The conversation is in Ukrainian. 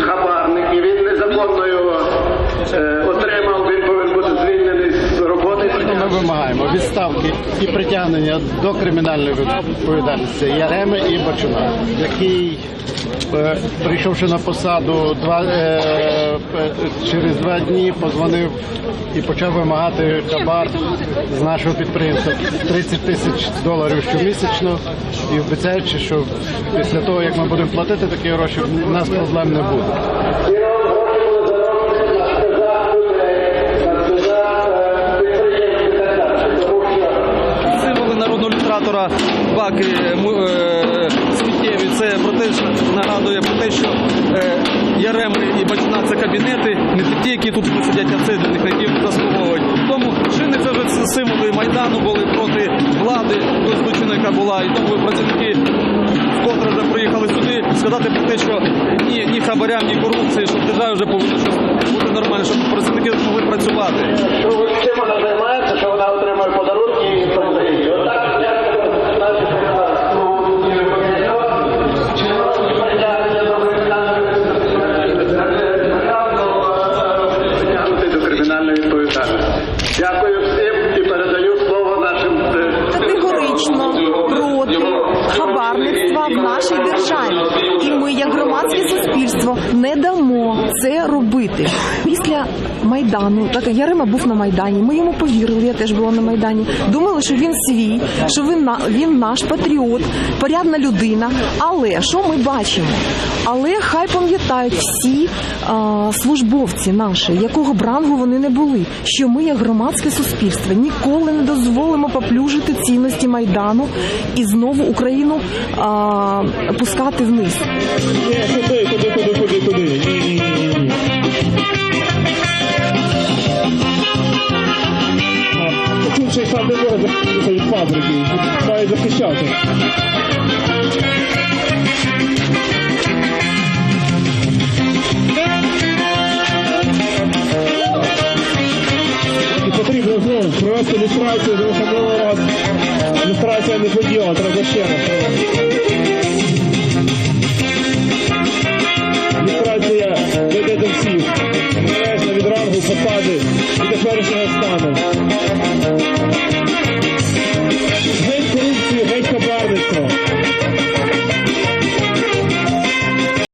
хабарник, і він незаконно його е, отримав, він повинен бути звільнений з роботи. Ми вимагаємо відставки і притягнення до кримінальної відповідальності Яреми і Бачуна, який, е, прийшовши на посаду два, е, е, через два дні, позвонив і почав вимагати хабар з нашого підприємства 30 тисяч доларів щомісячно і обіцяючи, що після того, як ми будемо платити такі гроші, у нас проблем не буде. Баки му- е, сміттєві. Це про те, що нагадує про те, що е, Яреми і Бачуна це кабінети, не ті, які тут сидять, а це для них, які заслуговують. Тому шини це вже символи майдану були проти влади, до яка була, і тому працівники вкотре вже приїхали сюди сказати про те, що ні, ні хабарям, ні корупції, що в державі вже повинно щось бути нормально, щоб працівники могли працювати. Хабарництва в нашій державі. І ми, як громадське суспільство, не дамо це робити. Після майдану, так Ярима був на майдані. Ми йому повірили. Я теж була на майдані. Думали, що він свій, що він на він наш патріот, порядна людина. Але що ми бачимо? Але хай пам'ятають всі а, службовці наші, якого б рангу вони не були, що ми, як громадське суспільство, ніколи не дозволимо поплюжити цінності майдану і знову Україну а, пускати вниз. Куди, куди? Ні, ні, ні, ні. Сам не може захиститися від фабрики, має захищати. І потрібно знову провести люстрацію, тому що разу люстрація не подіяла, треба ще раз. Brasil e declaro o senhor estado.